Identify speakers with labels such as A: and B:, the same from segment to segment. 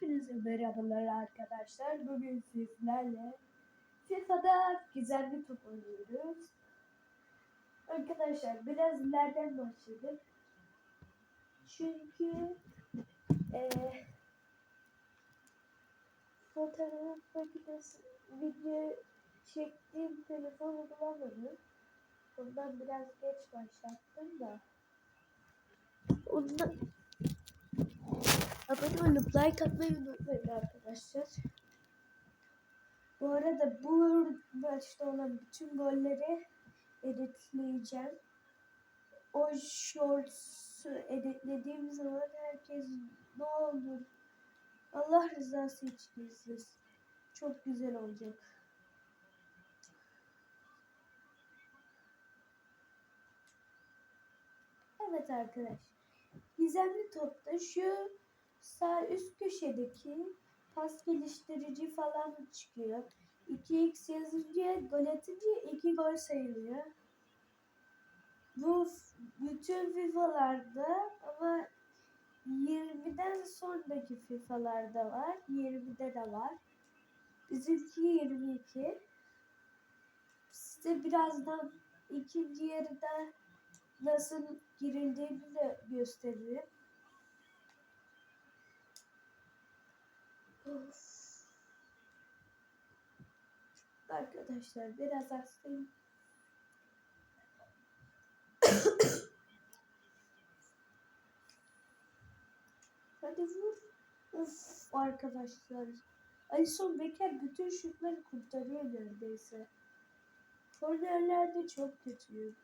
A: Hepinize merhabalar arkadaşlar. Bugün sizlerle FIFA'da gizemli top oynuyoruz. Arkadaşlar biraz ileriden başladık. Çünkü eee fotoğraf makinesi video çektiğim telefonu bulamadım. Ondan biraz geç başlattım da. Ondan Abone olup like atmayı unutmayın arkadaşlar. Bu arada bu maçta olan bütün golleri editleyeceğim. O shorts'u editlediğim zaman herkes ne olur Allah rızası için izlesin. Çok güzel olacak. Evet arkadaş. Gizemli topta şu sağ üst köşedeki pas geliştirici falan çıkıyor. 2x yazınca gol atınca 2 gol sayılıyor. Bu bütün FIFA'larda ama 20'den sonraki FIFA'larda var. 20'de de var. Bizimki 22. Size birazdan ikinci yarıda nasıl girildiğini de gösteririm. Arkadaşlar biraz hastayım. Hadi vur. Of arkadaşlar. Alisson Becker bütün şutları kurtarıyor neredeyse. Kornerlerde çok kötü.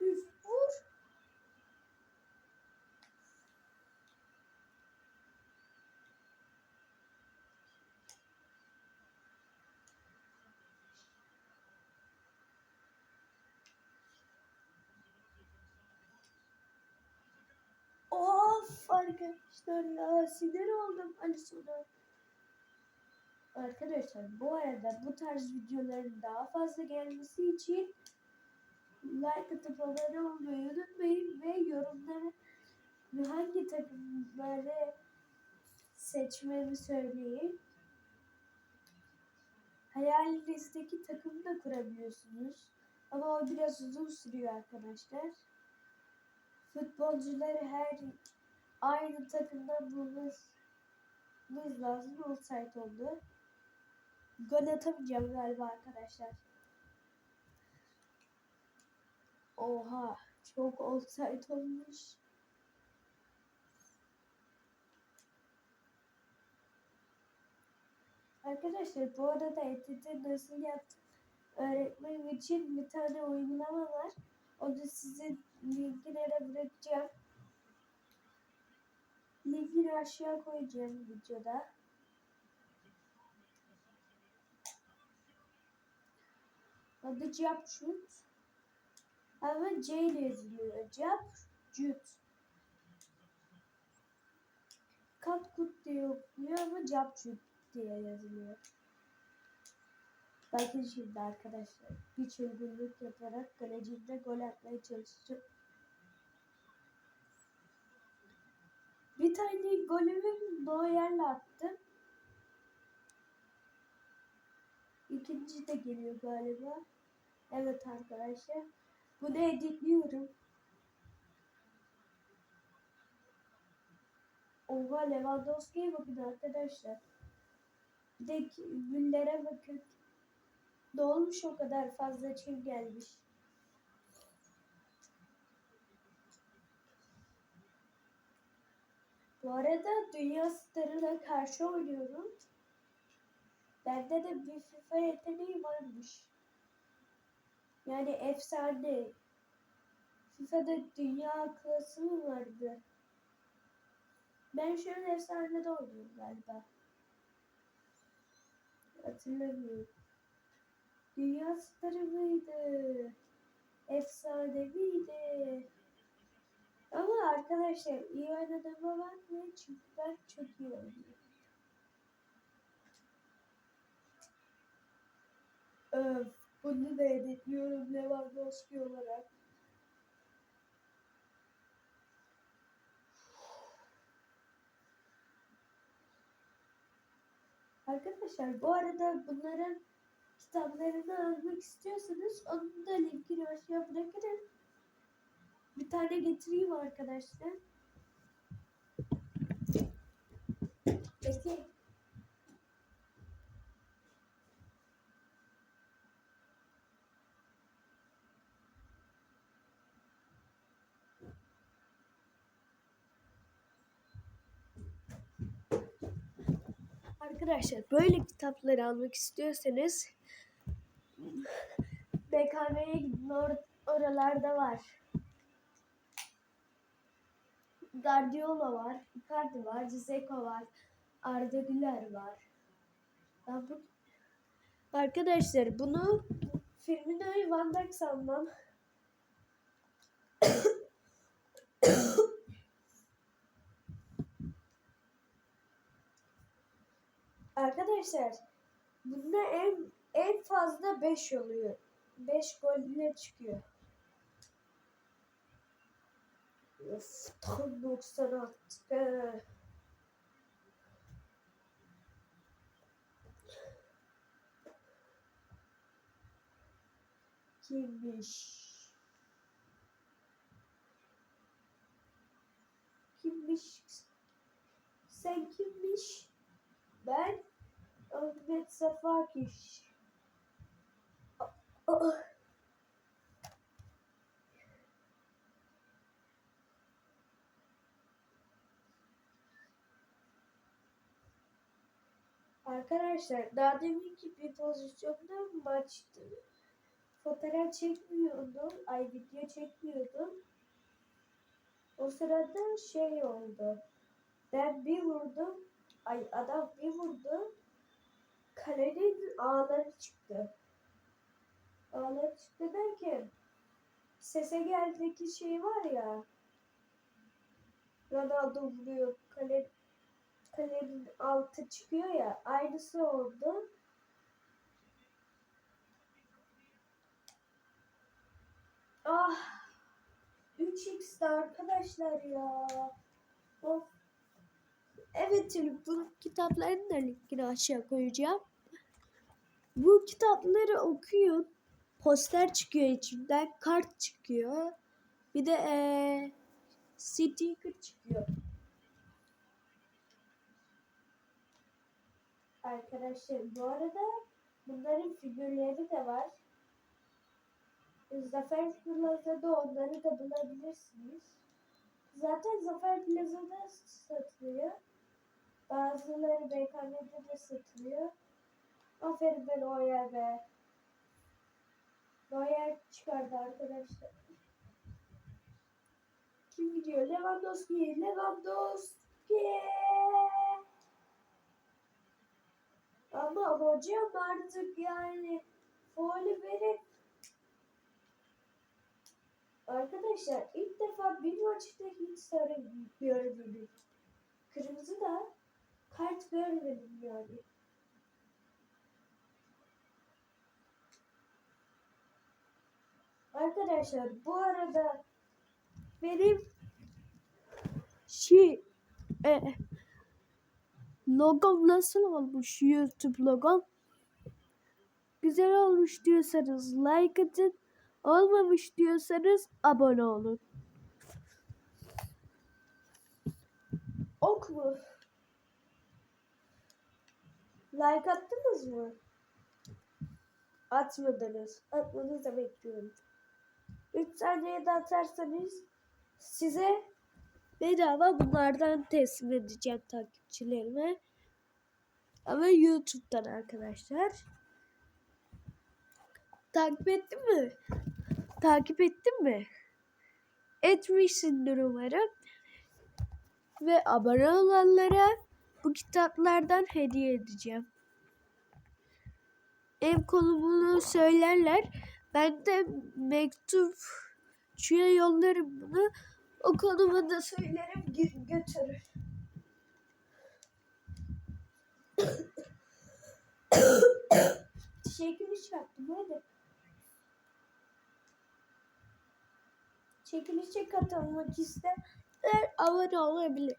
A: Üf vur. Of arkadaşlar ya sinir oldum Alisson'a. Arkadaşlar bu arada bu tarz videoların daha fazla gelmesi için like atıp abone olmayı unutmayın ve yorumlara hangi takımları seçmemi söyleyin. Hayalinizdeki takımı da kurabiliyorsunuz. Ama o biraz uzun sürüyor arkadaşlar. Futbolcuları her aynı takımdan bulmanız lazım. Offside oldu. Gol atamayacağım galiba arkadaşlar. Oha çok offside olmuş. Arkadaşlar bu arada etütü nasıl yaptım öğretmem için bir tane uygulama var. Onu sizin linkine bırakacağım. Linkini aşağı koyacağım videoda. Adı Capcut. Ama C ile yazılıyor. Capcut. Katkut diye okunuyor ama Capcut diye yazılıyor. Bakın şimdi arkadaşlar bir çılgınlık yaparak kalecimde gol atmaya çalışacağım. Bir tane golümü Neuer'le attım. İkinci de geliyor galiba. Evet arkadaşlar. Bunu editliyorum. Oha Lewandowski'ye bakın arkadaşlar. Bir de güllere bakın. Ne olmuş o kadar fazla çim gelmiş. Bu arada Dünya Starı'na karşı oynuyorum. Bende de bir FIFA yeteneği varmış. Yani efsane. FIFA'da dünya klası mı vardı? Ben şu an efsanede oynuyorum galiba. Hatırlamıyorum. Dünya starı mıydı? Efsaneviydi. Ama arkadaşlar iyi oynadığıma bakmayın çünkü ben çok iyi oynuyorum. Öf, bunu da editliyorum Lewandowski olarak. Arkadaşlar bu arada bunların kitaplarını almak istiyorsanız onun da linkini aşağı bırakırım. Bir tane getireyim arkadaşlar. Bekleyin. Arkadaşlar böyle kitapları almak istiyorsanız BKM'ye gidin or- oralarda var. Guardiola var, Icardi var, Dzeko var, Arda Güler var. Ben bu... Arkadaşlar bunu Firmino'yu Van Dijk sanmam. Arkadaşlar bunda en en fazla 5 oluyor. 5 golle çıkıyor. Of tam 90 attık. he. Kimmiş? Kimmiş? Sen kimmiş? Ben Ahmet Safakiş. Aa. Arkadaşlar daha deminki bir pozisyonda maçtı. Fotoğraf çekmiyordum. Ay video çekmiyordum. O sırada şey oldu. Ben bir vurdum. Ay adam bir vurdu. Kalenin ağları çıktı. Ağları çıktı derken sese geldeki şey var ya. Ronaldo vuruyor. Kale, kalenin altı çıkıyor ya. Aynısı oldu. Ah. 3x'de arkadaşlar ya. Of. Evet bu kitapların da linkini aşağı koyacağım. Bu kitapları okuyun. Poster çıkıyor içinden. Kart çıkıyor. Bir de eee sticker çıkıyor. Arkadaşlar bu arada bunların figürleri de var. Zafer Plaza'da onları da bulabilirsiniz. Zaten Zafer Plaza'da satılıyor. Bazıları BKM'de de satılıyor. Aferin ben Noyer be. Noyer çıkardı arkadaşlar. Kim gidiyor? Lewandowski. Lewandowski. Ama hocam artık yani faulü verip Arkadaşlar ilk defa bir maçta hiç sarı görmedim. Kırmızı da kart görmedim yani. Arkadaşlar bu arada benim şey e, logom nasıl olmuş YouTube logom? Güzel olmuş diyorsanız like atın. Olmamış diyorsanız abone olun. Ok mu? Like attınız mı? Atmadınız. Atmanızı bekliyorum. 3 saniyede atarsanız size bedava bunlardan teslim edeceğim takipçilerime. Ama YouTube'dan arkadaşlar. Takip ettin mi? Takip ettin mi? Etmişsindir umarım. Ve abone olanlara bu kitaplardan hediye edeceğim. Ev konumunu söylerler. Ben de mektupçuya yollarım bunu. O konumu da söylerim gö- götürür. Çekiliş yaptım hadi. Çekilişe katılmak isteyen abone olabilir.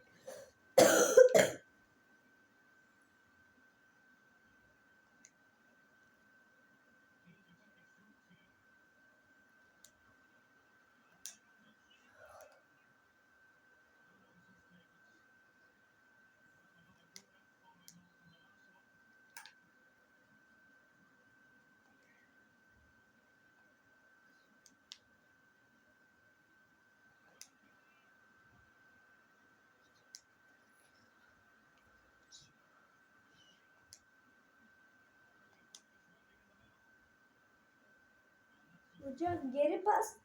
A: Hocam geri pas.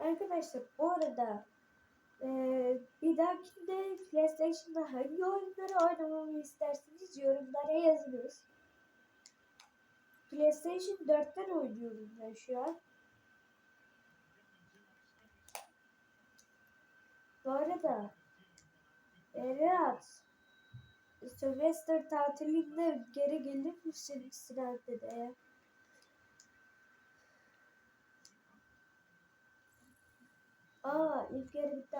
A: Arkadaşlar bu arada eee bir dahakinde PlayStation'da hangi oyunları oynamamı isterseniz yorumlara yazınız. PlayStation 4'ten oynuyorum ben şu an. Bu arada Berat Sylvester tatilinde geri gelir misin Sinan dede? Aa ilk yarı bitti.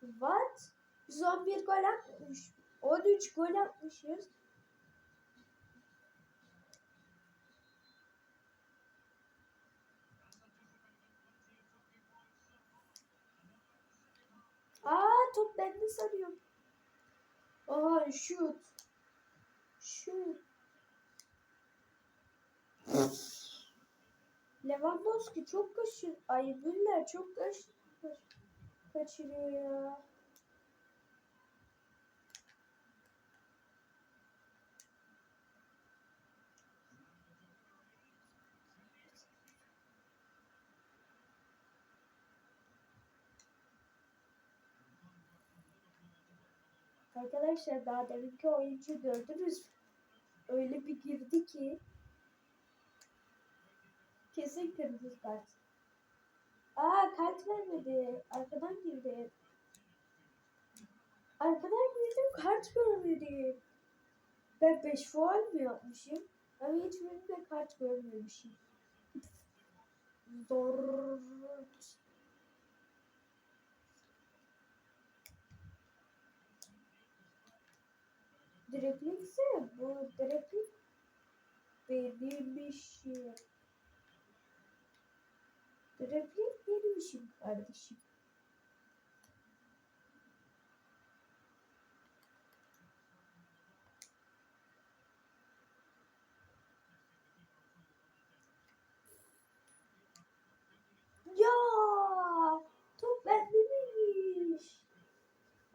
A: What? Biz 11 gol atmış. 13 gol atmışız. Aa top bende sanıyorum. Aha şut. Şut. Lewandowski çok kaçır. Ay Müller çok kaçır. Kaçırıyor ya. Arkadaşlar daha deminki oyuncu gördünüz? Öyle bir girdi ki kesin kırmızı kart. Aa kart vermedi. Arkadan girdi. Arkadan girdim kart görmedi. Ben 5 faal mi yapmışım? Ama hiçbirinde kart görmemişim. Zor. Driplikse bu driplik benim işim. Driplik benim işim kardeşim.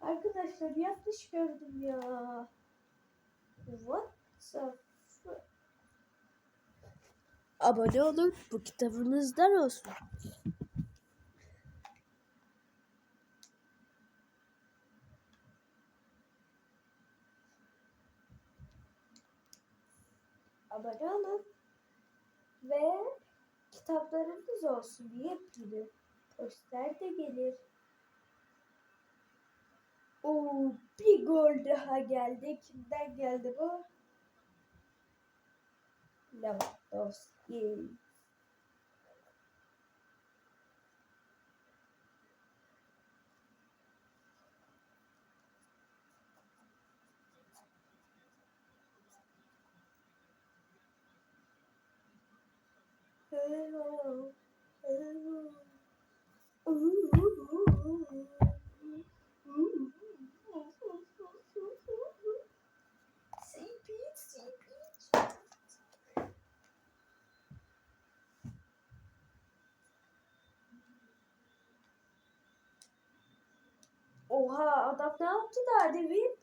A: Arkadaşlar yanlış gördüm ya. What the fuck? Abone olun bu kitabınızdan olsun. Abone olun ve kitaplarınız olsun yepyeni poster de gelir. Oo, bir gol daha geldi. Kimden geldi bu? Lewandowski. Oha adam ne yaptı daha demin?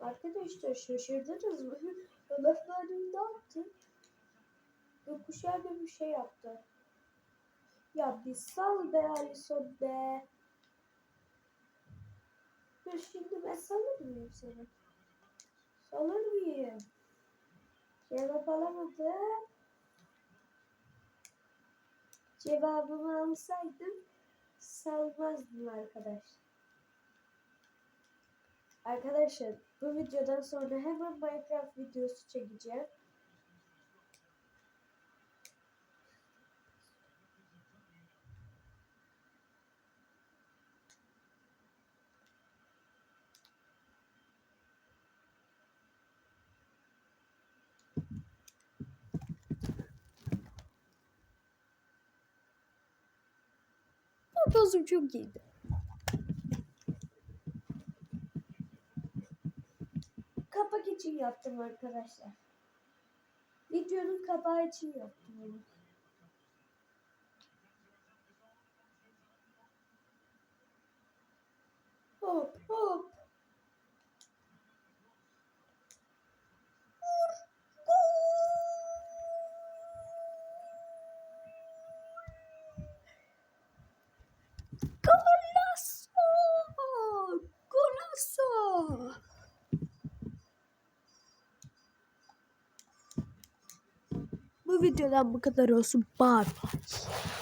A: Arkadaşlar şaşırdınız mı? Ömer'in ne yaptı? Yokuşa bir şey yaptı. Ya bir sal be Alison be. Dur şimdi ben salır mıyım seni? Salır mıyım? Cevap alamadım. Cevabımı alsaydım salmazdım arkadaş. Arkadaşlar bu videodan sonra hemen Minecraft videosu çekeceğim. Pozum çok iyiydi. İçin yaptım arkadaşlar. Videonun kapağı için yaptım bunu. Hop
B: videodan bu kadar olsun. Bye bye.